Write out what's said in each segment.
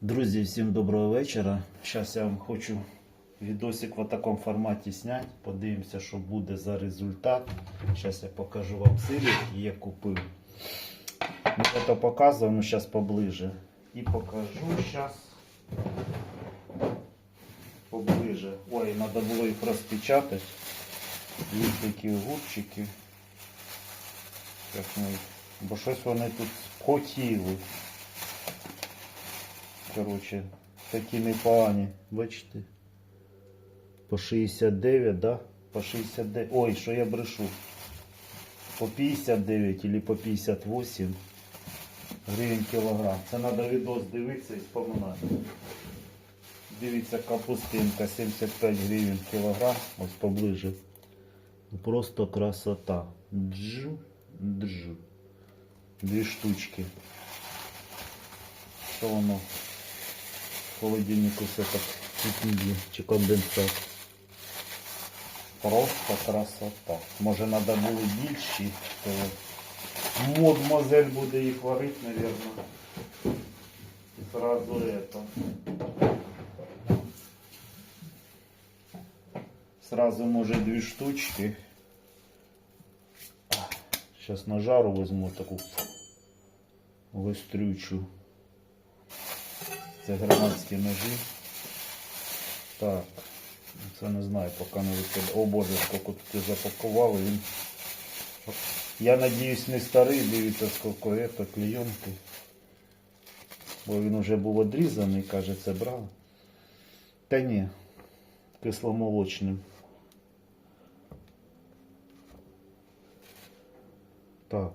Друзі, всім доброго вечора. Зараз я вам хочу відосик в такому форматі зняти. Подивимося, що буде за результат. Зараз я покажу вам сир, який я купив. Ну, я то показував, ну зараз поближе. І покажу зараз поближе. Ой, треба було їх розпечатати. Такі ми їх- Бо щось вони тут хотіли. Коротше, такі непогані. Бачите? По 69, да? По 69. Ой, що я брешу. По 59 или по 58 гривень кілограм. Це треба відос дивитися і споминати. Дивіться, капустинка 75 гривень кілограм. Ось поближе. Просто красота. Джу, джу. Дві штучки. Що воно в холодильнику все так є, чи конденсат. Просто красота. Може треба було більші, то модмозель буде їх варити, мабуть. І сразу это. Сразу може дві штучки. Сейчас на жару возьму таку гострючу. Це громадські ножі. Так. Це не знаю, поки не викидаю. О боже, скільки тут запакували. Він... Я надіюсь не старий, дивіться скільки это, клейонки. Бо він вже був одрізаний, каже, це брав. Та ні, кисломолочним. Так,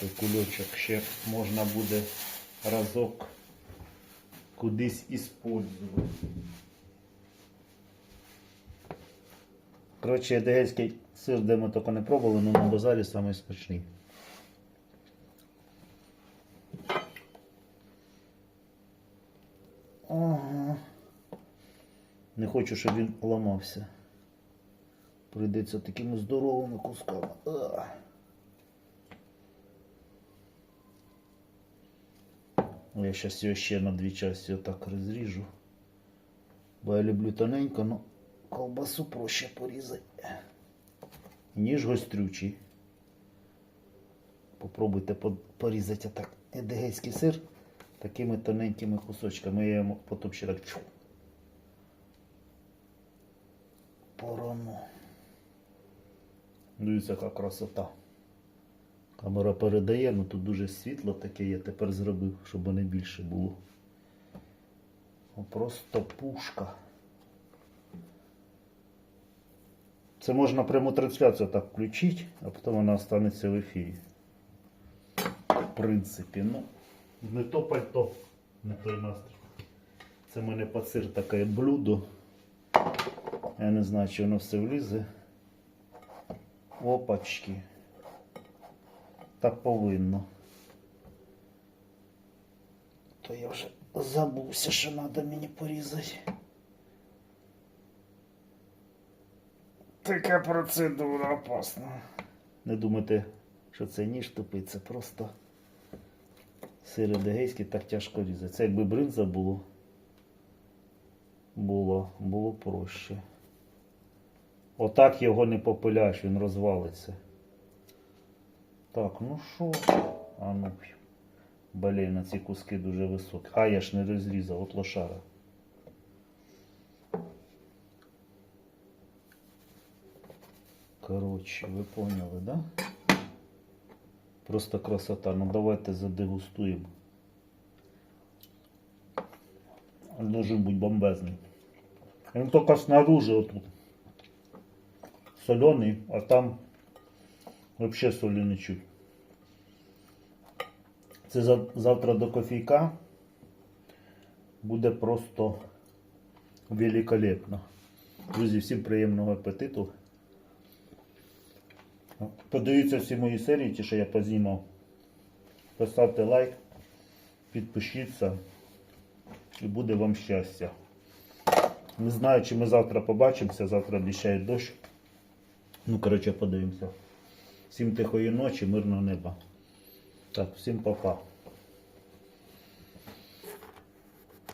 той кульочок ще можна буде разок кудись іспользувати. Коротше, едегельський сир, де ми тільки не пробували, але на базарі самий смачний. Ага. Не хочу, щоб він ламався. Прийдеться такими здоровими кусками. Ах. Ну, Я зараз його ще на дві частини отак розріжу. Бо я люблю тоненько, но колбасу проще порізати. Ніж гострючий. Попробуйте по- порізати отак едегейський сир такими тоненькими кусочками. Я йому потім ще так чу. Порону. Дивіться, яка красота. Камера передає, ну тут дуже світло таке я тепер зробив, щоб не більше було. О, Просто пушка. Це можна пряму трансляцію так включити, а потім вона останеться в ефірі. В принципі, ну, не то пальто, не той настрій. Це в мене пацир таке блюдо. Я не знаю, чи воно все влізе. Опачки. Так повинно. То я вже забувся, що треба мені порізати. Така процедура опасна. Не думайте, що це ніж тупий, це просто сир едегейський так тяжко різати. Це якби бринза було, було, було проще. Отак його не попиляєш, він розвалиться. Так, ну що? А ну. Блін, ці куски дуже високі. А, я ж не розрізав, от лошара. Коротше, ви поняли, да? Просто красота. Ну давайте задегустуємо. Он должен бути бомбезний. Він тільки снаружи отут. Солений, а там Вообще солі не чуть. Це завтра до кофійка буде просто великолепно. Друзі, всім приємного апетиту. Подивіться всі мої серії, ті, що я познімав. Поставте лайк, підпишіться і буде вам щастя. Не знаю, чи ми завтра побачимося, завтра обіцяє дощ. Ну, коротше, подивимося. Всім тихої ночі, мирного неба. Так, всім па-па.